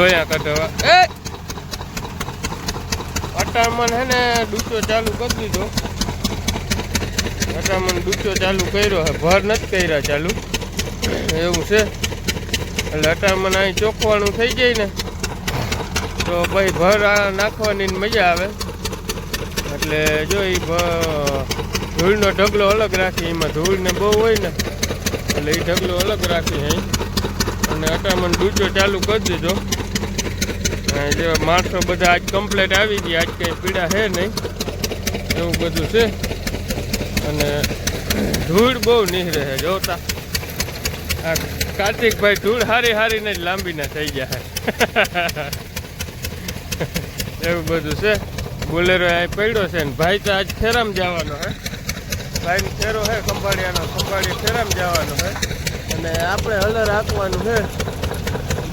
ધોયા કરતો એ! અટામણ હે ને ડૂચો ચાલુ કરી દીધો. અટામણ ડૂચો ચાલુ કર્યો હે. ભર નથી કર્યા ચાલુ. એવું છે. એટલે અટામણ અહીં ચોખવાનું થઈ જાય ને, તો ભાઈ ભર નાખવાની મજા આવે. એટલે જો એ ધૂળનો ઢગલો અલગ રાખી. એમાં ધૂળ ને બહુ હોય ને, એટલે એ ઢગલો અલગ રાખી અહીં. અને અટામણ ડૂચો ચાલુ કરી દીધો. જે માણસો બધા આજ કમ્પ્લેટ આવી ગયા, આજ કંઈ પીડા છે નહીં, એવું બધું છે. અને ધૂળ બહુ નીકળે છે જોતા આ કાર્તિકભાઈ ધૂળ હારી હારીને જ લાંબીના થઈ ગયા એવું બધું છે. બોલેરો અહીં પડ્યો છે ને, ભાઈ તો આજ ફેરામ જવાનો હે. ભાઈ ફેરો હે ખંભાળિયાનો, ખંભાળિયા ફેરામ જવાનો હે. અને આપણે હલર હાંકવાનું છે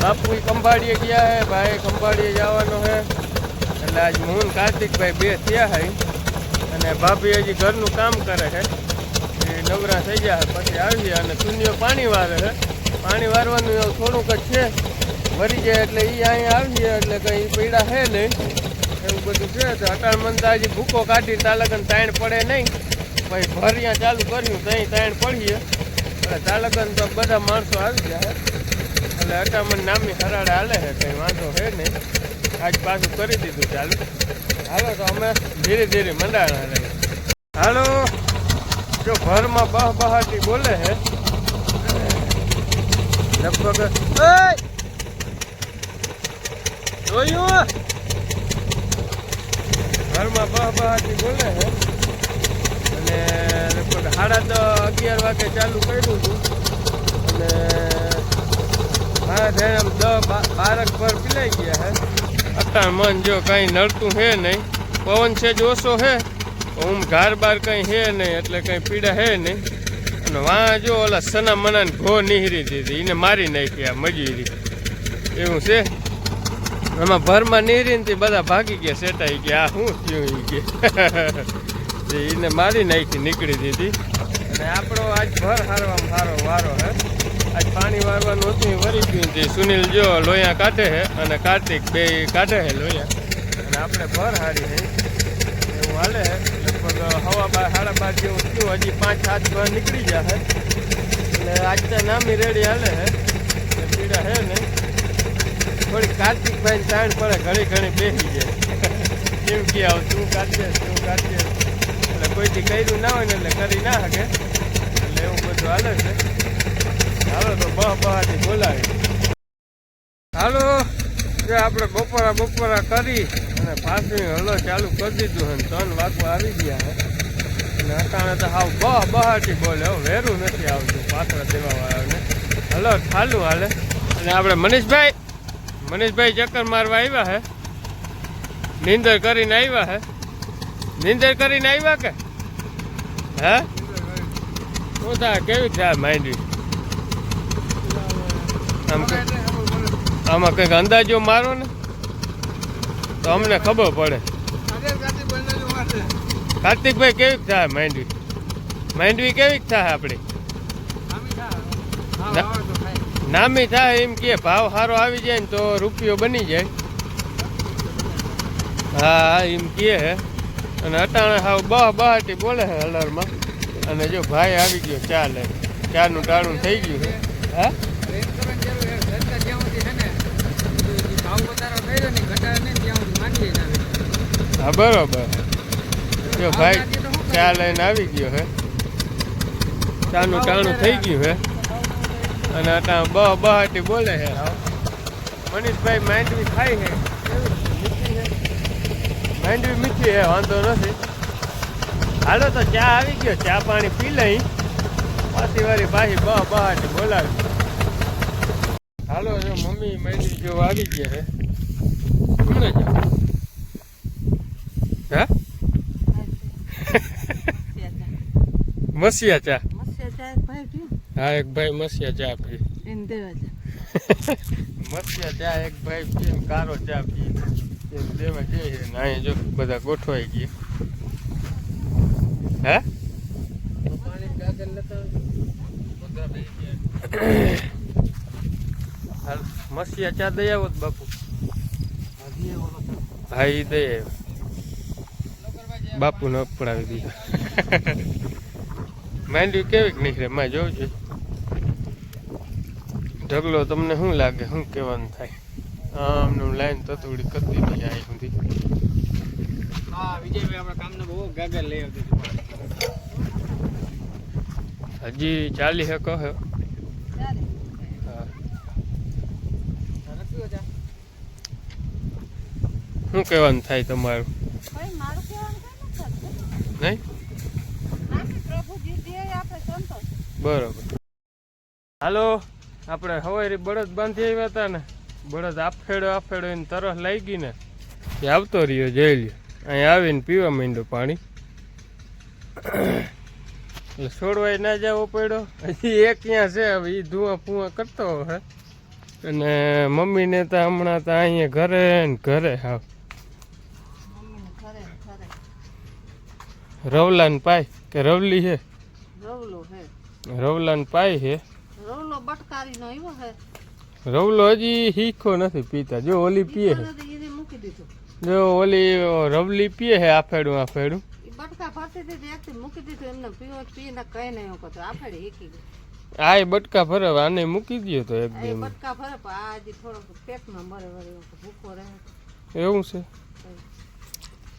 બાપુ કંબાડીએ ગયા હે, ભાઈ કંબાડીએ જવાનો હે. એટલે આજ હું કાર્તિકભાઈ બે થયા હે. અને ભાભી હજી ઘરનું કામ કરે છે એ નવરા થઈ ગયા પછી આવીએ અને શૂન્ય પાણી વારે છે પાણી વારવાનું એવું થોડુંક જ છે. વરી જાય એટલે એ અહીંયા આવીએ એટલે કંઈ પીડા છે નહીં. એવું બધું છે. તો અટાણ મન હજી ભૂકો કાઢી તાલગન તાણ પડે નહીં. પછી ભરિયા ચાલુ કર્યું ત્યાં તાણ પડીએ. એટલે તાલગન તો બધા માણસો આવી છે એટલે અટામણ નામની હરાડે હાલે છે, કંઈ વાંધો છે નહીં. આજ પાછું કરી દીધું ચાલુ. હાલો, તો અમે ધીરે ધીરે મંડાણા રહી હાલો, જો ઘરમાં બહ બહાટી બોલે છે, લગભગ! જોયું? ઘરમાં બહ બહાટી બોલે છે, અને લગભગ સાડા દસ અગિયાર વાગે ચાલુ કર્યું હતું. અને ધ્યાન આમ દસ બારક પર પીલાઈ ગયા હે. અત્યારે મન જો કાંઈ નડતું છે નહીં. પવન છે જ ઓછો છે હું ઘાર બાર કંઈ હે નહીં એટલે કંઈ પીડા હે નહીં. અને વાં જો ઓલા સના મનાને ઘો નીહરી દીધી એને મારી નાખી આ મજૂરી. એવું છે? આમાં ભરમાં નીહરીને તે બધા ભાગી ગયા સેટાઈ ગયા. આ શું થયું ઈ કે? એને મારી નાખી નીકળી દીધી. અને આપણો આજ ભર હારવામાં સારો વારો હે. આજ પાણી વારવાનું હતું, એ વરી ગયું તે સુનિલ જો લોયા કાઢે છે અને કાર્તિક બે કાઢે છે લોયા. અને આપણે ભર હારી છે એવું હાલે છે લગભગ હવા બાર, સાડા બાર જેવું થયું, હજી પાંચ, સાત ભર નીકળી જશે એટલે આજ તો નામી રેડી હાલે છે પીડા છે ને. થોડી કાર્તિકભાઈ તાણ પડે, ઘણી ઘણી બેસી જાય. કેમ કે આવ તું કાઢીએ તું કાઢીએ એટલે કોઈથી કર્યું ના હોય ને એટલે કરી ના શકે. એટલે એવું બધું હાલે છે. હાલો તો બહ બહાથી બોલાવી. હાલો, જે આપણે બપોરા બપોરા કરી અને પાછું હલો ચાલુ કરી દીધું અને ત્રણ વાગવા આવી ગયા હે. અને અટાણે તો હાવ બહ બહાટી બોલે વેરું નથી આવતું પાછળ દેવા વાળાને હલો ખાલું હાલે. અને આપણે મનીષભાઈ મનીષભાઈ ચક્કર મારવા આવ્યા હે. નીંદર કરીને આવ્યા હે. નીંદર કરીને આવ્યા કે? હે? શું થાય કેવી થાય માંડવી? આમ કંઈક અંદાજો મારો ને, તો અમને ખબર પડે. કાર્તિકભાઈ કેવીક થાય માંડવી? માંડવી કેવીક થાય આપણી નામી થાય એમ કે ભાવ સારો આવી જાય ને તો રૂપિયો બની જાય. હા, એમ કે અને અટાણે હાવ બહ બહાટી બોલે છે હલરમાં અને જો ભાઈ આવી ગયો ચા લે ચાનું ટાણું થઈ ગયું હા? હા, બરોબર. જો ભાઈ, ચા લઈને આવી ગયો હે. ચાનું ટાણું થઈ ગયું હે. અને અટા બહ બહાટી બોલે હે. મનીષભાઈ માંડવી ખાઈ હે. માંડવી મીઠી હે, વાંધો નથી. હાલો તો ચા આવી ગયો. ચા પાણી પી લઈ. પાછી વાળી બહ બહાટી બોલાવી. હાલો જો મમ્મી માંડવી જો આવી ગયા હે કોને જાવ હે? મસિયા ચા. હા એક ભાઈ મસિયા ચા પી. મસિયા ચા એક ભાઈ કારો ચા પી. એમ દેવા જઈએ ને અહીંયા જો બધા ગોઠવાઈ ગયા. હે? હાલ મસીયા ચા દઈ આવો બાપુ. હા ઈ દઈ આવ્યો બાપુને અપડાવી દીધો. માંડવી કેવીક નીકળે? માં જોઉં છું. ઢગલો તમને શું લાગે? શું કહેવાનું થાય? આમનું લાઈન તો થોડી કરતી નહીં આવી સુધી. હતી હજી ચાલી હે કહો હા. હોતા શું કહેવાનું થાય તમારું. નહીં? બરોબર. હાલો આપણે હવારી બળદ બાંધી આવ્યા હતા ને બળદ આફેડો આફેડો એને તરસ લાગી ને એ આવતો રહ્યો જઈ લ્યો. અહીં આવીને પીવા માંડ્યો પાણી. એટલે છોડવાય ના જવો પડ્યો. હજી એક ક્યાં છે? હવે એ ધુઆ ફુઆ કરતો હે. અને મમ્મીને તો હમણાં તો અહીંયા ઘરે ને ઘરે હાવ ને રવલાન પાય કે રવલી હે? રવલાન પાય રવલો નો હે. રવલો હજી હીખો નથી પીતા. જો ઓલી પીએ દીધું. જો ઓલી રવલી પીએ હે આફેડું આફેડું. બટકા ભરતી દીધી એક મૂકી દીધું એમને પીવો પીને કઈ નહીં આફેડી ગયું. આ એ બટકા ફરવા આને મૂકી દયો તો એક બે બટકા ભરે પણ આ થોડોક પેટમાં મરે વળ્યો એવું ભૂખો રહે. એવું છે?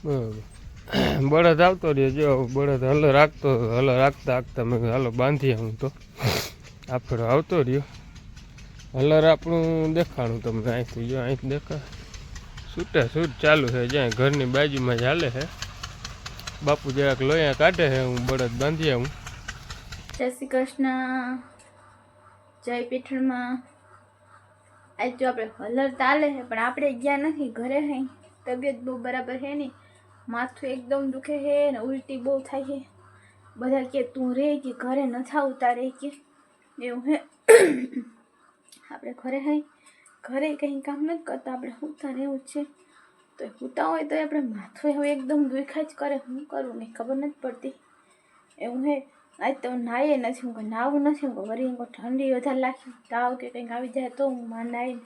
બરાબર. બળદ આવતો રહ્યો જો બળદ હલો રાખતો હલો રાખતા રાખતા મેં હાલો બાંધી હું તો. આપણો આવતો રહ્યો. હલર આપણું દેખાણું તમને અહીંથી જો અહીંથી દેખા. છૂટા છૂટ ચાલુ છે જ્યાં ઘરની બાજુમાં જ હાલે છે. બાપુ જરાક લોયા કાઢે છે હું બળદ બાંધી આવું. જય શ્રી કૃષ્ણ. જય પીઠળમાં આજ તો આપણે હલર ચાલે છે, પણ આપણે ગયા નથી ઘરે હઈ. તબિયત બહુ બરાબર છે નહીં. માથું એકદમ દુખે છે ને ઉલટી બહુ થાય છે. બધા કે તું રે કે ઘરે નથી આવતા રે કે. એવું હે આપણે ઘરે હઈ. ઘરે કંઈ કામ નથી કરતા, આપણે સૂતા રહેવું છે. તો સૂતા હોય તો આપણે માથું હવે એકદમ દુખા જ કરે. હું કરું નહીં ખબર નથી પડતી. એવું હે આજ તો નાહીએ નથી, હું કોઈ નાવું નથી, હું વળી હું ઠંડી વધારે લાગી તાવ કે કંઈક આવી જાય તો હું માં નાહી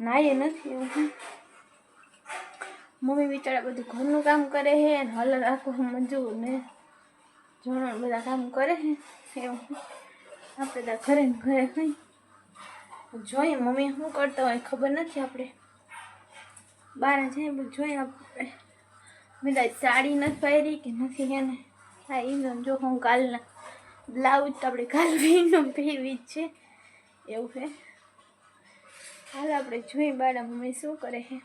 નાહીએ નથી મમ્મી બિચારા બધું ઘરનું કામ કરે છે અને હલર આખું મંજૂર ને જોણ બધા કામ કરે છે એવું આપણે ત્યાં ઘરે ને ઘરે કંઈ. જોઈએ મમ્મી શું કરતા હોય ખબર નથી આપણે. બહાર જઈએ બધું જોઈએ આપણે. બધા સાડી નથી પહેરી કે નથી એને. હા એમ જો હું કાલના બ્લાઉઝ તો આપણે કાલ ભીનો પહેરવી જ છે. એવું છે. હાલો આપણે જોઈએ બાળા મમ્મી શું કરે છે.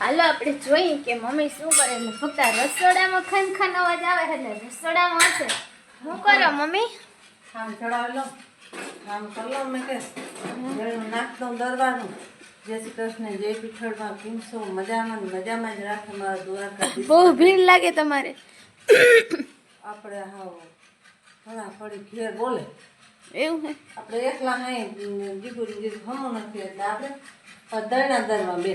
હાલો આપણે જોઈએ કે મમ્મી શું કરે એટલે ફક્ત રસોડામાં ખન ખન અવાજ આવે એટલે રસોડામાં હશે. શું કરો મમ્મી? આમ ચડાવી લો. આમ કરી લો મેં કે. નાખ દઉં દરવાનું. જય શ્રી કૃષ્ણ જય પીઠળમાં કેમ છો મજામાં મજામાં જ રાખે મારા દ્વારકા બહુ ભીડ લાગે તમારે. આપણે હાવ ઘણા ફળી ઘેર બોલે. એવું છે આપણે એકલા નહીં દીકરી હમો નથી એટલે આપણે દરણા દરવા બે.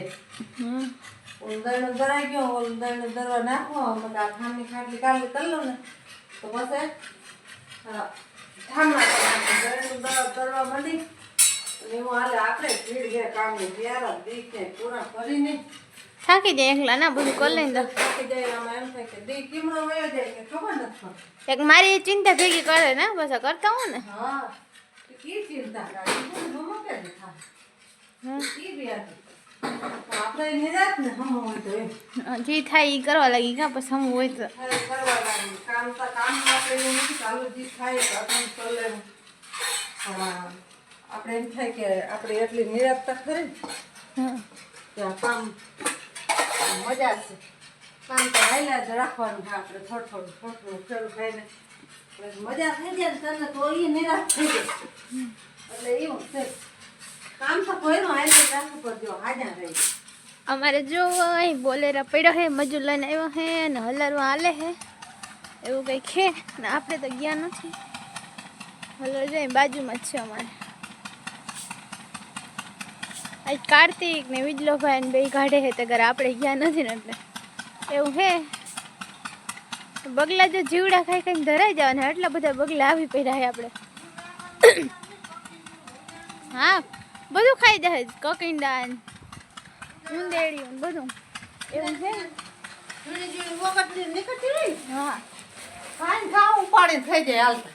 દરણું દરાઈ ગયો ઓલું દરણું દરવા નાખો મતલબ આ ખાંડની ખાટલી કાઢી કરી લો ને. તો પછી હા, ઠામા દરવા દરવા માંડી. એવું હાલે આપણે ભીડ ઘેર કામની ત્યારે દી કે પૂરા કરીને થાકી જાય એકલા. ના બધું કરી લઈને. એક મારી ચિંતા ભેગી કરે ને બસ કરતા હું ને. હા જે થાય એ કરવા લાગી કા પછી હમ હોય તો. આપણે એમ થાય કે આપણે એટલી નિરાશતા ખરી કે આ કામ મજા છે. કામ તો હાલ્યા જ રાખવાનું છે આપણે થોડું થોડું થોડું થોડું ખાઈને. મજા થઈ જાય ને તને તો એ નિરાશ થઈ જાય. એટલે એવું છે. કામ તો કોઈનું હાલ્યા જ રાખવું પડજો હાજર રહી. અમારે જો અહીં બોલેરા પડ્યો હે, મજૂર લઈને આવ્યો હે અને હલરવા હાલે હે. એવું કંઈ છે? ને આપણે તો ગયા નથી. હલર જાય બાજુમાં જ છે અમારે. આજ કાર્તિક ને વિજલો ભાઈ ને બે કાઢે છે તે ઘરે આપણે ગયા નથી ને એટલે. એવું હે? બગલા જો જીવડા ખાઈ ખાઈને ધરાઈ જવાના એટલા બધા બગલા આવી પડ્યા છે આપણે. હા બધું ખાઈ જાય કકિંડા ઉંદેડી બધું. એવું છે ઝીણી ઝીણી વખત નીકળતી હોય ને, હા ખાઈને થઈ જાય. હાલતા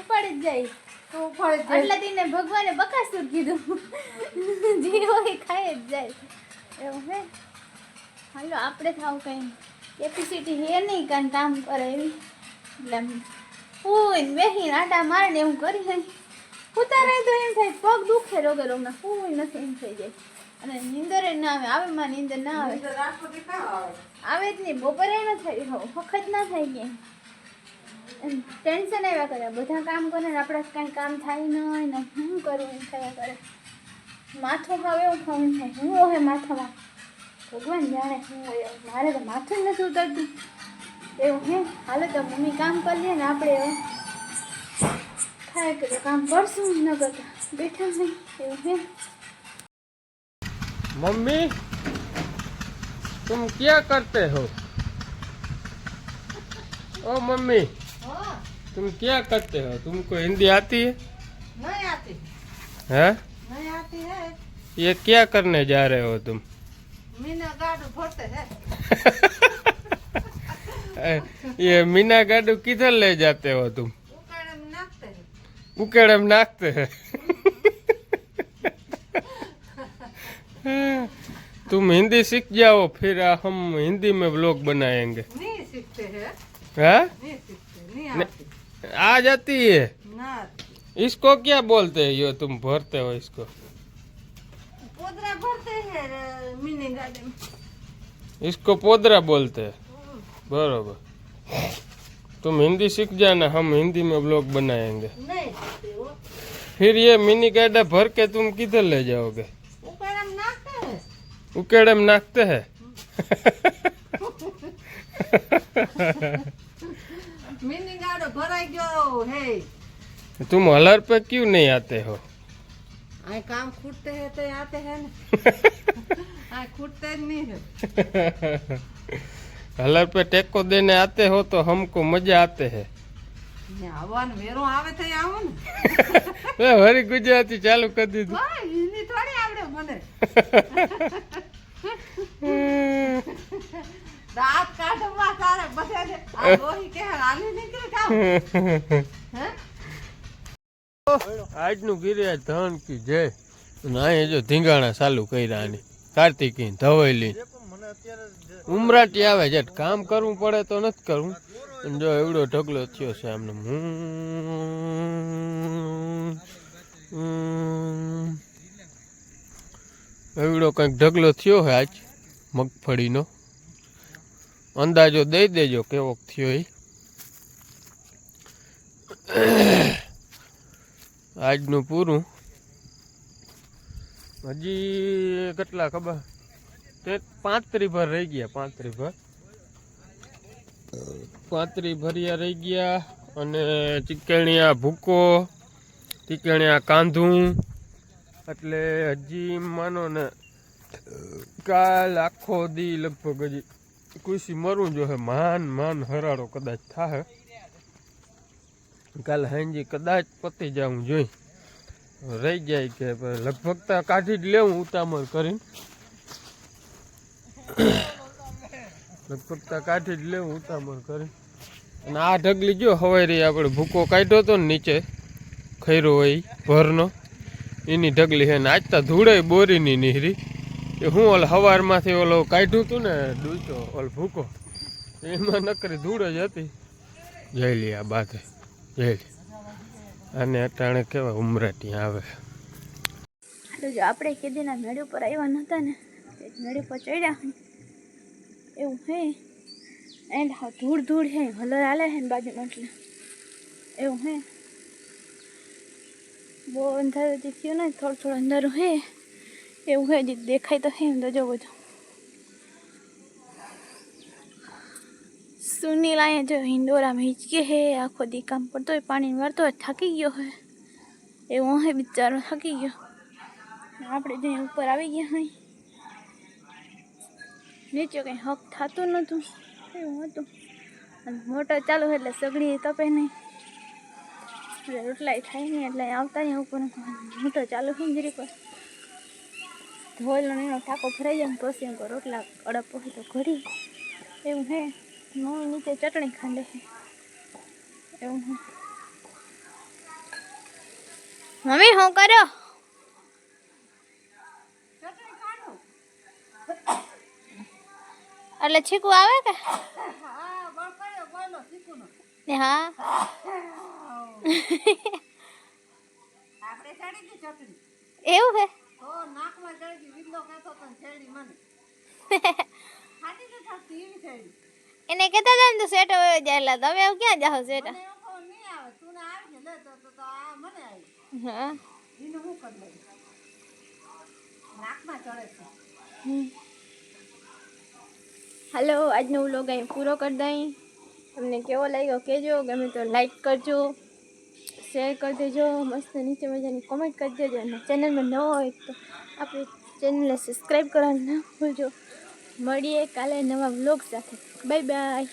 ઉપાડી જ જાય. તો ઉપાડી એટલે તેને ભગવાને બકાસુર કીધું. જે હોય ખાઈ જ જાય એવું છે હાલો આપણે થાવ કંઈ. કેપેસિટી હે નહીં કાંઈ કામ કરે એવી. એટલે ફૂઈને બેસીને આટા મારીને એવું કરી હોય ઉતારે તો એમ થાય પગ દુખે રોગે રોગના ફૂઈ નથી એમ થઈ જાય. અને નીંદર ના આવે આવે માં નીંદર ના આવે? આવે? જ નહીં બપોરે ન થાય હો વખત ના થાય કે ટેન્શન આવ્યા કરે બધા કામ કરે ને આપણે કાંઈ કામ થાય ન હોય ને શું કરવું એમ થયા કરે. માથું ખાવ એવું ખાવું થાય હું હોય માથામાં ભગવાન જાણે શું હોય એવું. મારે તો માથું જ નથી ઉતરતું એવું હે હાલો તો મમ્મી કામ કરી લે ને આપણે હવે ખાય કે તો કામ કરશું ન કરતા બેઠા નહીં એવું હે मम्मी तुम क्या करते हो ओ मम्मी हाँ, तुम क्या करते हो तुमको हिंदी आती है नहीं आती हैं नहीं आती है। ये क्या करने जा रहे हो तुम? मीना गाड़ू भरते हैं। ये मीना गाडू किधर ले जाते हो तुम? उकाड़े में नाखते हैं। हैं। तुम हिंदी सीख जाओ फिर हम हिंदी में ब्लॉग बनाएँगे। नहीं सीखते हैं। हाँ? नहीं सीखते नहीं। आती। आ जाती है? ना इसको क्या बोलते हैं यो तुम भरते हो इसको? पोदरा भरते हैं इसको पोदरा बोलते हैं। बरोबर। तुम हिंदी सीख जाना हम हिंदी में ब्लॉग बनाएँगे। नहीं फिर ये मिनी गाड़ा भर के तुम किधर ले जाओगे? उकाड़े में नाखते हैं। हैं? मीनी गाड़ो भराई गयो है। तुम हलर पे क्यों नहीं आते हो? आए काम खूटते हैं तो आते हैं ना आए खूटते नहीं है हलर पे टेको देने आते हो तो हमको मजा आते हैं ને આવવાનું વેરો આવે તો આવું ને એ હરી ગુજરાતી ચાલુ કરી દીધું કોઈ હિન્દી થોડી આવડે મને દાંત કાઢવા તારે બધાને આ દોહી કે હાલી નીકળી કામ હે આજનું ગિરિયા ધન કી જય. અને જો ધીંગાણા ચાલુ કર્યા આની કાર્તિકી ધવેલી. ઉમરાટી આવે છે કામ કરવું પડે તો નથી કરવું. જો એવડો ઢગલો થયો છે આમને. એવડો કંઈક ઢગલો થયો છે આજ મગફળીનો. અંદાજો દઈ દેજો કેવો થયો એ. આજનું પૂરું. હજી કેટલા ખબર? તે પાંત્રી ભર રહી ગયા, પાંત્રી ભર. પાંત્રી ભર્યા રહી ગયા અને ચીકણિયા ભૂકો, ચીકણિયા કાંધું. એટલે હજી માનો ને કાલ આખો દી લગભગ હજી ખુશી મરવું જો હે, માન માન હરાડો કદાચ થાય કાલ હાંજી કદાચ પતી જવું જોઈ. રહી જાય કે લગભગ તો કાઢી જ લેવું ઉતામળ કરીને. લગભગ તો કાઢી જ લેવું ઉતામળ કરીને. અને આ ઢગલી જો રહી આપણે ભૂકો કાઢ્યો હતો ને નીચે ખૈરો હોય ભરનો. એની ઢગલી છે ને આજ તો ધૂળે બોરીની નીહરી. એ હું ઓલ હવારમાંથી ઓલો કાઢ્યું હતું ને ડૂચો ઓલ ભૂકો, એમાં નકરી ધૂળ જ હતી. જઈ લી આ બાધે જઈ અને અટાણે કેવા ઉમરાટી આવે. જો આપણે કેદીના મેળ ઉપર આવ્યા નહોતા ને તે પર ચડ્યા એવું હે. એન્ડ હા, ધૂળ ધૂળ હે. હલર હાલે હે બાજુ એટલે. એવું હે. બહુ અંધારું થયું ને થોડું થોડું અંધારું હે. એવું હે જે દેખાય તો હે એમ તો જો બધું સુનિલ અહીંયા જો હિંડોરા હિંચકે હે, આખો દી કામ કરતો હોય પાણી વાળતો હોય, થાકી ગયો હે. એવું હે બિચારો, થાકી ગયો. આપણે જઈને ઉપર આવી ગયા હોય નીચે કંઈ હક થતું નહોતું. એવું હતું. અને મોટર ચાલુ હોય એટલે સગડી તપે નહીં. એટલે રોટલાય થાય નહીં, એટલે આવતા નહીં ઉપર. મોટર ચાલુ હોય ને જરીક વાર. ધોઈલો એનો ટાંકો ભરાઈ જાય ને પછી રોટલા અડપ હોય તો ઘડી એવું હે. મમ્મી નીચે ચટણી ખાંડે છે. એવું મમ્મી શું કરો? એટલે છીકું આવે કે? હા. એવું હે નાકમાં ચડી ગઈ વિંદો કહેતો તો છેડી મને. ખાતી તો થાકતી એવી છેડી એને કહેતા હતા ને તું સેટો વયો જાય. એટલે તમે ક્યાં જાઓ સેટ? તું તો તો તો હા. હાલો આજનો વ્લોગ અહીં પૂરો કરી દઈ. તમને કેવો લાગ્યો કહેજો ગમે તો લાઈક કરજો શેર કરી દેજો મસ્ત નીચે મજાની કોમેન્ટ કરી દેજો. અને ચેનલમાં ન હોય તો આપણી ચેનલને સબસ્ક્રાઈબ કરવાનું ના ભૂલજો. મળીએ કાલે નવા વ્લોગ સાથે. Bye bye